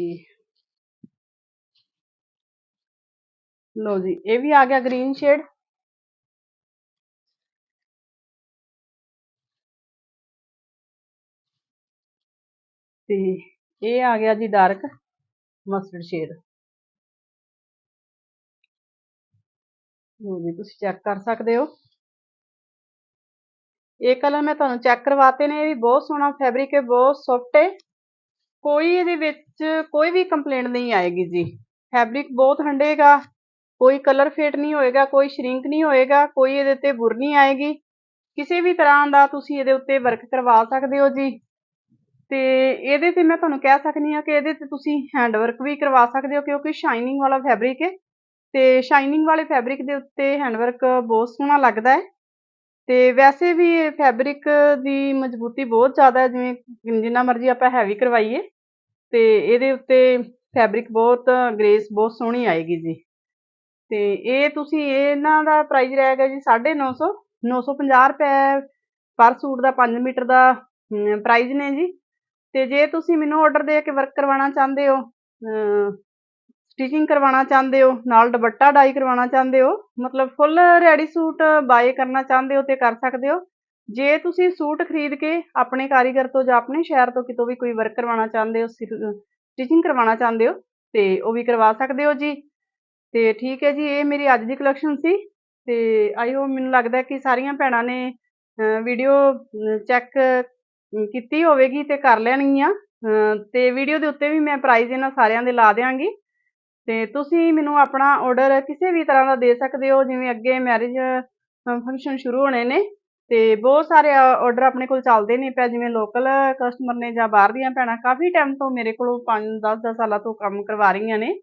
ਲੋ ਜੀ, ਇਹ ਵੀ ਆ ਗਿਆ ਗ੍ਰੀਨ ਸ਼ੇਡ ਤੇ ਇਹ ਆ ਗਿਆ ਜੀ ਡਾਰਕ ਮਸਟਰਡ ਸ਼ੇਡ ਲੋ ਜੀ, ਤੁਸੀਂ ਚੈੱਕ ਕਰ ਸਕਦੇ ਹੋ। ਇਹ ਕਲਰ ਮੈਂ ਤੁਹਾਨੂੰ ਚੈੱਕ ਕਰਵਾਤੇ ਨੇ, ਇਹ ਵੀ ਬਹੁਤ ਸੋਹਣਾ ਫੈਬਰਿਕ ਹੈ, ਬਹੁਤ ਸੌਫਟ ਹੈ। ਕੋਈ ਇਹਦੇ ਵਿੱਚ ਕੋਈ ਵੀ ਕੰਪਲੇਂਟ ਨਹੀਂ ਆਏਗੀ ਜੀ। ਫੈਬਰਿਕ ਬਹੁਤ ਹੰਡੇਗਾ, ਕੋਈ ਕਲਰ ਫੇਟ ਨਹੀਂ ਹੋਏਗਾ, ਕੋਈ ਸ਼ਰਿੰਕ ਨਹੀਂ ਹੋਏਗਾ, ਕੋਈ ਇਹਦੇ ਤੇ ਬੁਰ ਨਹੀਂ ਆਏਗੀ। ਕਿਸੇ ਵੀ ਤਰ੍ਹਾਂ ਦਾ ਤੁਸੀਂ ਇਹਦੇ ਉੱਤੇ ਵਰਕ ਕਰਵਾ ਸਕਦੇ ਹੋ ਜੀ। ਤੇ ਇਹਦੇ ਤੇ ਮੈਂ ਤੁਹਾਨੂੰ ਕਹਿ ਸਕਦੀ ਹਾਂ ਕਿ ਇਹਦੇ ਤੇ ਤੁਸੀਂ ਹੈਂਡ ਵਰਕ ਵੀ ਕਰਵਾ ਸਕਦੇ ਹੋ, ਕਿਉਂਕਿ ਸ਼ਾਈਨਿੰਗ ਵਾਲਾ ਫੈਬਰਿਕ ਹੈ। ਤੇ ਸ਼ਾਈਨਿੰਗ ਵਾਲੇ ਫੈਬਰਿਕ ਦੇ ਉੱਤੇ ਹੈਂਡਵਰਕ ਬਹੁਤ ਸੋਹਣਾ ਲੱਗਦਾ ਹੈ। ਤੇ ਵੈਸੇ ਵੀ ਫੈਬਰਿਕ ਦੀ ਮਜ਼ਬੂਤੀ ਬਹੁਤ ਜ਼ਿਆਦਾ ਹੈ, ਜਿਵੇਂ ਜਿੰਨਾ ਮਰਜ਼ੀ ਆਪਾਂ ਹੈਵੀ ਕਰਵਾਈਏ, ਤੇ ਇਹਦੇ ਉੱਤੇ ਫੈਬਰਿਕ ਬਹੁਤ ਗ੍ਰੇਸ ਬਹੁਤ ਸੋਹਣੀ ਆਏਗੀ ਜੀ। ਤੇ ਇਹ ਤੁਸੀਂ ਇਹਨਾਂ ਦਾ ਪ੍ਰਾਈਸ ਰਹੇਗਾ ਜੀ 950 950 ਰੁਪਏ ਪਰ ਸੂਟ ਦਾ 5 ਮੀਟਰ ਦਾ ਪ੍ਰਾਈਸ ਨੇ ਜੀ। ਤੇ ਜੇ ਤੁਸੀਂ ਮੈਨੂੰ ਆਰਡਰ ਦੇ ਕੇ ਵਰਕ ਕਰਵਾਉਣਾ ਚਾਹੁੰਦੇ ਹੋ ਸਟਿਚਿੰਗ ਕਰਵਾਉਣਾ ਚਾਹੁੰਦੇ ਹੋ, ਨਾਲ ਦੁਪੱਟਾ ਡਾਈ ਕਰਵਾਉਣਾ ਚਾਹੁੰਦੇ ਹੋ, ਮਤਲਬ ਫੁੱਲ ਰੈਡੀ ਸੂਟ ਬਾਏ ਕਰਨਾ ਚਾਹੁੰਦੇ ਹੋ ਤੇ ਕਰ ਸਕਦੇ ਹੋ। ਜੇ ਤੁਸੀਂ ਸੂਟ ਖਰੀਦ ਕੇ ਆਪਣੇ ਕਾਰੀਗਰ ਤੋਂ ਜਾਂ ਆਪਣੇ ਸ਼ਹਿਰ ਤੋਂ ਕਿਤੋਂ ਵੀ ਕੋਈ ਵਰਕ ਕਰਵਾਉਣਾ ਚਾਹੁੰਦੇ ਹੋ ਸਟਿਚਿੰਗ ਕਰਵਾਉਣਾ ਚਾਹੁੰਦੇ ਹੋ, ਤੇ ਉਹ ਵੀ ਕਰਵਾ ਸਕਦੇ ਹੋ ਜੀ। ਤੇ ਠੀਕ ਹੈ ਜੀ, ਇਹ ਮੇਰੀ ਅੱਜ ਦੀ ਕਲੈਕਸ਼ਨ ਸੀ ਤੇ ਆਈ ਹੋਪ ਮੈਨੂੰ ਲੱਗਦਾ ਕਿ ਸਾਰੀਆਂ ਭੈਣਾਂ ਨੇ ਵੀਡੀਓ ਚੈੱਕ ਕੀਤੀ ਹੋਵੇਗੀ ਤੇ ਕਰ ਲੈਣਗੀਆਂ ਤੇ ਵੀਡੀਓ ਦੇ ਉੱਤੇ ਵੀ ਮੈਂ ਪ੍ਰਾਈਜ਼ ਇਹਨਾਂ ਸਾਰਿਆਂ ਦੇ ਲਾ ਦਿਆਂਗੀ। ਤੇ ਤੁਸੀਂ ਮੈਨੂੰ ਆਪਣਾ ਆਰਡਰ ਕਿਸੇ ਵੀ ਤਰ੍ਹਾਂ ਦਾ ਦੇ ਸਕਦੇ ਹੋ, ਜਿਵੇਂ ਅੱਗੇ ਮੈਰਿਜ ਫੰਕਸ਼ਨ ਸ਼ੁਰੂ ਹੋਣੇ ਨੇ ਤੇ ਬਹੁਤ ਸਾਰੇ ਆਰਡਰ ਆਪਣੇ ਕੋਲ ਚੱਲਦੇ ਨੇ ਪਿਆ, ਜਿਵੇਂ ਲੋਕਲ ਕਸਟਮਰ ਨੇ ਜਾਂ ਬਾਹਰ ਦੀਆਂ ਭੈਣਾਂ, ਕਾਫੀ ਟਾਈਮ ਤੋਂ ਮੇਰੇ ਕੋਲੋਂ 5 10 10 ਸਾਲਾਂ ਤੋਂ ਕੰਮ ਕਰਵਾ ਰਹੀਆਂ ਨੇ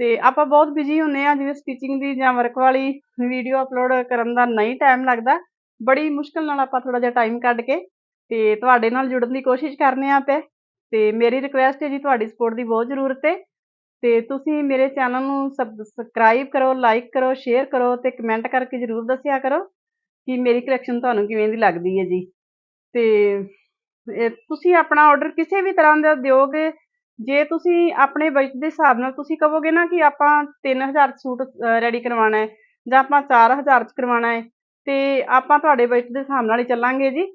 ਤੇ ਆਪਾਂ ਬਹੁਤ ਬਿਜ਼ੀ ਹੁੰਨੇ ਆ, ਜਿਵੇਂ ਸਟਿਚਿੰਗ ਦੀ ਜਾਂ ਵਰਕ ਵਾਲੀ ਵੀਡੀਓ ਅਪਲੋਡ ਕਰਨ ਦਾ ਨਹੀਂ ਟਾਈਮ ਲੱਗਦਾ, ਬੜੀ ਮੁਸ਼ਕਲ ਨਾਲ ਆਪਾਂ ਥੋੜਾ ਜਿਹਾ ਟਾਈਮ ਕੱਢ ਕੇ ਤੇ ਤੁਹਾਡੇ ਨਾਲ ਜੁੜਨ ਦੀ ਕੋਸ਼ਿਸ਼ ਕਰਨੇ ਆ ਪਏ ਤੇ ਮੇਰੀ ਰਿਕੁਐਸਟ ਹੈ ਜੀ, ਤੁਹਾਡੀ ਸਪੋਰਟ ਦੀ ਬਹੁਤ ਜ਼ਰੂਰਤ ਹੈ। ਤੇ ਤੁਸੀਂ ਮੇਰੇ ਚੈਨਲ ਨੂੰ ਸਬਸਕ੍ਰਾਈਬ ਕਰੋ ਲਾਈਕ ਕਰੋ ਸ਼ੇਅਰ ਕਰੋ ਤੇ ਕਮੈਂਟ ਕਰਕੇ ਜ਼ਰੂਰ ਦੱਸਿਆ ਕਰੋ ਕਿ ਮੇਰੀ ਕਲੈਕਸ਼ਨ ਤੁਹਾਨੂੰ ਕਿਵੇਂ ਦੀ ਲੱਗਦੀ ਹੈ ਜੀ। ਤੇ ਤੁਸੀਂ ਆਪਣਾ ਆਰਡਰ ਕਿਸੇ ਵੀ ਤਰ੍ਹਾਂ ਦਾ ਦਿਓਗੇ, ਜੇ ਤੁਸੀਂ ਆਪਣੇ ਬਜਟ ਦੇ ਹਿਸਾਬ ਨਾਲ ਤੁਸੀਂ ਕਹੋਗੇ ਨਾ ਕਿ ਆਪਾਂ 3000 ਸੂਟ ਰੈਡੀ ਕਰਵਾਉਣਾ ਹੈ ਜਾਂ ਆਪਾਂ 4000 ਚ ਕਰਵਾਉਣਾ ਹੈ, ਤੇ ਆਪਾਂ ਤੁਹਾਡੇ ਬਜਟ ਦੇ ਹਿਸਾਬ ਨਾਲ ਹੀ ਚੱਲਾਂਗੇ ਜੀ।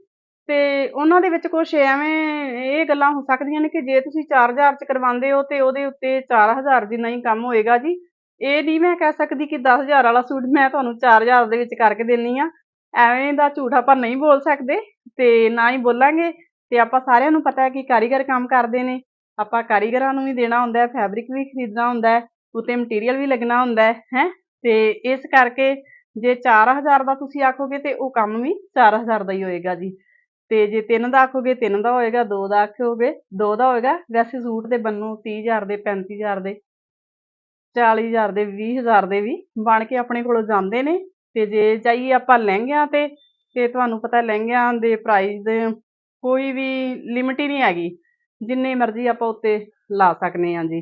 ਤੇ ਉਹਨਾਂ ਦੇ ਵਿੱਚ ਕੁਝ ਐਵੇਂ ਇਹ ਗੱਲਾਂ ਹੋ ਸਕਦੀਆਂ ਨੇ ਕਿ ਜੇ ਤੁਸੀਂ 4000 ਚ ਕਰਵਾਉਂਦੇ ਹੋ ਤੇ ਉਹਦੇ ਉੱਤੇ 4000 ਜਿੰਨਾ ਹੀ ਕੰਮ ਹੋਏਗਾ ਜੀ। ਇਹ ਨਹੀਂ ਮੈਂ ਕਹਿ ਸਕਦੀ ਕਿ 10000 ਵਾਲਾ ਸੂਟ ਮੈਂ ਤੁਹਾਨੂੰ 4000 ਦੇ ਵਿੱਚ ਕਰਕੇ ਦੇਣੀ ਆ। ਐਵੇਂ ਦਾ ਝੂਠ ਆਪਾਂ ਨਹੀਂ ਬੋਲ ਸਕਦੇ ਤੇ ਨਾ ਹੀ ਬੋਲਾਂਗੇ। ਤੇ ਆਪਾਂ ਸਾਰਿਆਂ ਨੂੰ ਪਤਾ ਹੈ ਕਿ ਕਾਰੀਗਰ ਕੰਮ ਕਰਦੇ ਨੇ। ਆਪਾਂ ਕਾਰੀਗਰਾਂ ਨੂੰ ਵੀ ਦੇਣਾ ਹੁੰਦਾ ਹੈ ਫੈਬਰਿਕ ਵੀ ਖਰੀਦਣਾ ਹੁੰਦਾ ਹੈ, ਉਤੇ ਮਟੀਰੀਅਲ ਵੀ ਲੱਗਣਾ ਹੁੰਦਾ ਹੈ ਹੈ? ਤੇ ਇਸ ਕਰਕੇ ਜੇ 4000 ਦਾ ਤੁਸੀਂ ਆਖੋਗੇ ਤੇ ਉਹ ਕੰਮ ਵੀ 4000 ਦਾ ਹੀ ਹੋਏਗਾ ਜੀ। ਤੇ ਜੇ ਤਿੰਨ ਦਾ ਆਖੋਗੇ, ਤਿੰਨ ਦਾ ਹੋਏਗਾ, ਦੋ ਦਾ ਆਖੋਗੇ, ਦੋ ਦਾ ਹੋਏਗਾ, ਵੈਸੇ ਸੂਟ ਦੇ ਬੰਨੂ 30000 ਦੇ 35000 ਦੇ 40000 ਦੇ 20000 ਦੇ ਵੀ ਬਣ ਕੇ ਆਪਣੇ ਕੋਲੋਂ ਜਾਂਦੇ ਨੇ। ਤੇ ਜੇ ਚਾਹੀਏ ਆਪਾਂ ਲਹਿੰਗਿਆਂ ਤੇ ਤੇ ਤੁਹਾਨੂੰ ਪਤਾ ਲਹਿੰਗਿਆਂ ਦੇ ਪ੍ਰਾਈਸ ਕੋਈ ਵੀ ਲਿਮਿਟ ਹੀ ਨਹੀਂ ਹੈਗੀ। ਜਿੰਨੇ ਮਰਜ਼ੀ ਆਪਾਂ ਉੱਤੇ ਲਾ ਸਕਨੇ ਆ ਜੀ।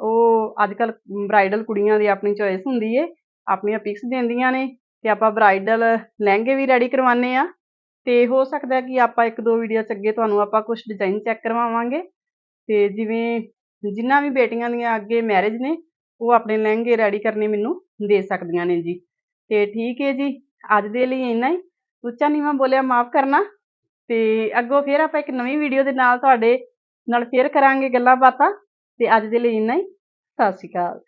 ਉਹ ਅੱਜ ਕੱਲ ਬ੍ਰਾਈਡਲ ਕੁੜੀਆਂ ਦੀ ਆਪਣੀ ਚੋਇਸ ਹੁੰਦੀ ਏ। ਆਪਣੀਆਂ ਪਿਕਸ ਦਿੰਦੀਆਂ ਨੇ। ਤੇ ਆਪਾਂ ਬ੍ਰਾਈਡਲ ਲਹਿੰਗੇ ਵੀ ਰੈਡੀ ਕਰਵਾਉਂਦੇ ਆ। ਤੇ ਹੋ ਸਕਦਾ ਕਿ ਆਪਾਂ ਇੱਕ ਦੋ ਵੀਡੀਓ ਚ ਅੱਗੇ ਤੁਹਾਨੂੰ ਆਪਾਂ ਕੁਝ ਡਿਜ਼ਾਈਨ ਚੈੱਕ ਕਰਵਾਵਾਂਗੇ। ਤੇ ਜਿਵੇਂ ਜਿਨ੍ਹਾਂ ਵੀ ਬੇਟੀਆਂ ਦੀਆਂ ਅੱਗੇ ਮੈਰਿਜ ਨੇ, ਉਹ ਆਪਣੇ ਲਹਿੰਗੇ ਰੈਡੀ ਕਰਨੇ ਮੈਨੂੰ ਦੇ ਸਕਦੀਆਂ ਨੇ ਜੀ। ਤੇ ਠੀਕ ਹੈ ਜੀ, ਅੱਜ ਦੇ ਲਈ ਇੰਨਾ ਹੀ। ਉੱਚਾ ਨੀਵਾਂ ਬੋਲਿਆ, ਮਾਫ ਕਰਨਾ। ਤੇ ਅੱਗੋਂ ਫੇਰ ਆਪਾਂ ਇੱਕ ਨਵੀਂ ਵੀਡੀਓ ਦੇ ਨਾਲ ਤੁਹਾਡੇ ਨਾਲ ਫੇਰ ਕਰਾਂਗੇ ਗੱਲਾਂ ਬਾਤਾਂ। ਤੇ ਅੱਜ ਦੇ ਲਈ ਇੰਨਾ ਹੀ। ਸਤਿ ਸ਼੍ਰੀ ਅਕਾਲ।